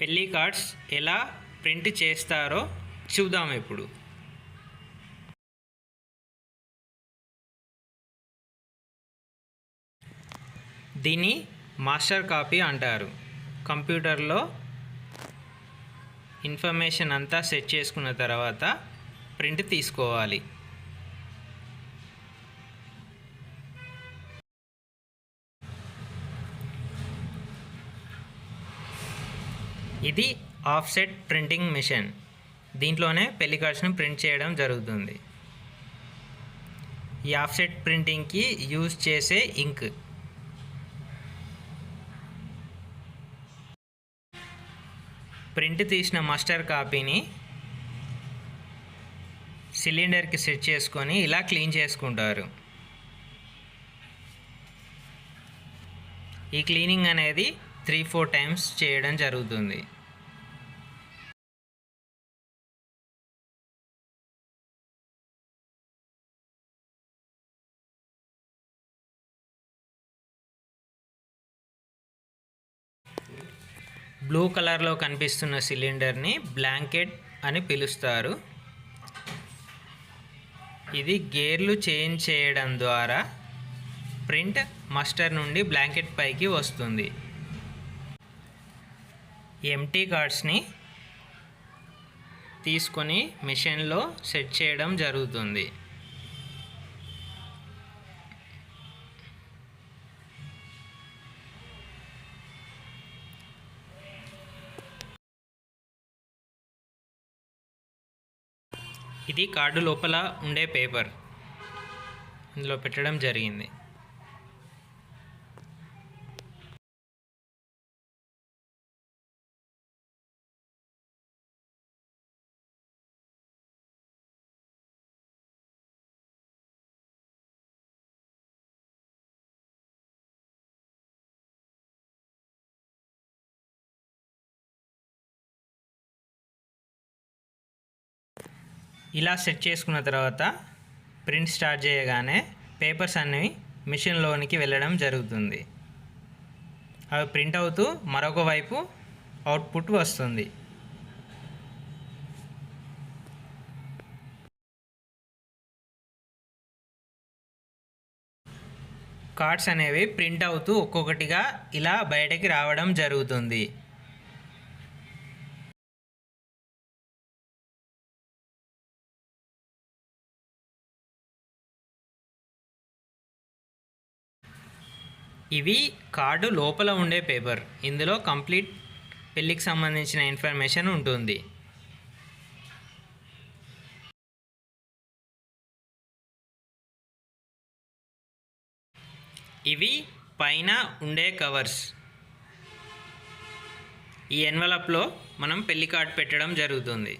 పెళ్ళి కార్డ్స్ ఎలా ప్రింట్ చేస్తారో చూద్దాం ఇప్పుడు. దీన్ని మాస్టర్ కాపీ అంటారు. కంప్యూటర్లో ఇన్ఫర్మేషన్ అంతా సెట్ చేసుకున్న తర్వాత ప్రింట్ తీసుకోవాలి. ఇది ఆఫ్సెట్ ప్రింటింగ్ మిషన్. దీంట్లోనే పెళ్ళి కార్డ్స్ని ప్రింట్ చేయడం జరుగుతుంది. ఈ ఆఫ్సెట్ ప్రింటింగ్కి యూజ్ చేసే ఇంక్. ప్రింట్ తీసిన మస్టర్ కాపీని సిలిండర్కి సెట్ చేసుకొని ఇలా క్లీన్ చేసుకుంటారు. ఈ క్లీనింగ్ అనేది త్రీ ఫోర్ టైమ్స్ చేయడం జరుగుతుంది. బ్లూ కలర్లో కనిపిస్తున్న సిలిండర్ని బ్లాంకెట్ అని పిలుస్తారు. ఇది గేర్లు చేంజ్ చేయడం ద్వారా ప్రింట్ మస్టర్ నుండి బ్లాంకెట్ పైకి వస్తుంది. ఎంటీ కార్డ్స్ని తీసుకొని మిషన్లో సెట్ చేయడం జరుగుతుంది. ఇది కార్డు లోపల ఉండే పేపర్. ఇందులో పెట్టడం జరిగింది. ఇలా సెట్ చేసుకున్న తర్వాత ప్రింట్ స్టార్ట్ చేయగానే పేపర్స్ అన్నీ మిషన్లోనికి వెళ్ళడం జరుగుతుంది. అవి ప్రింట్ అవుతూ మరొక వైపు అవుట్పుట్ వస్తుంది. కార్డ్స్ అనేవి ప్రింట్ అవుతూ ఒక్కొక్కటిగా ఇలా బయటకి రావడం జరుగుతుంది. ఇవి కార్డు లోపల ఉండే పేపర్. ఇందులో కంప్లీట్ పెళ్ళికి సంబంధించిన ఇన్ఫర్మేషన్ ఉంటుంది. ఇవి పైన ఉండే కవర్స్ ఈ ఎన్వలప్లో మనం పెళ్ళి కార్డ్ పెట్టడం జరుగుతుంది.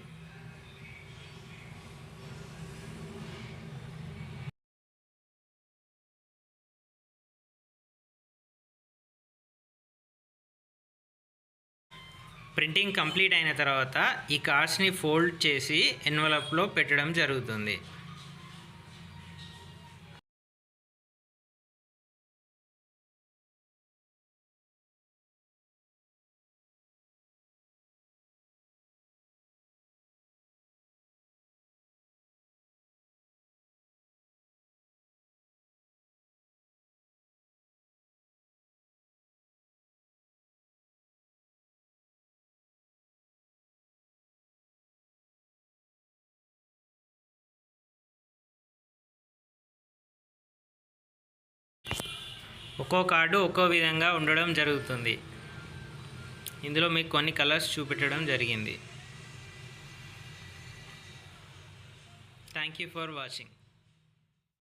ప్రింటింగ్ కంప్లీట్ అయిన తర్వాత ఈ కార్డ్స్ని ఫోల్డ్ చేసి ఎన్వలప్లో పెట్టడం జరుగుతుంది. ఒక్కో కార్డు ఒక్కో విధంగా ఉండడం జరుగుతుంది. ఇందులో మీకు కొన్ని కలర్స్ చూపెట్టడం జరిగింది. Thank you for watching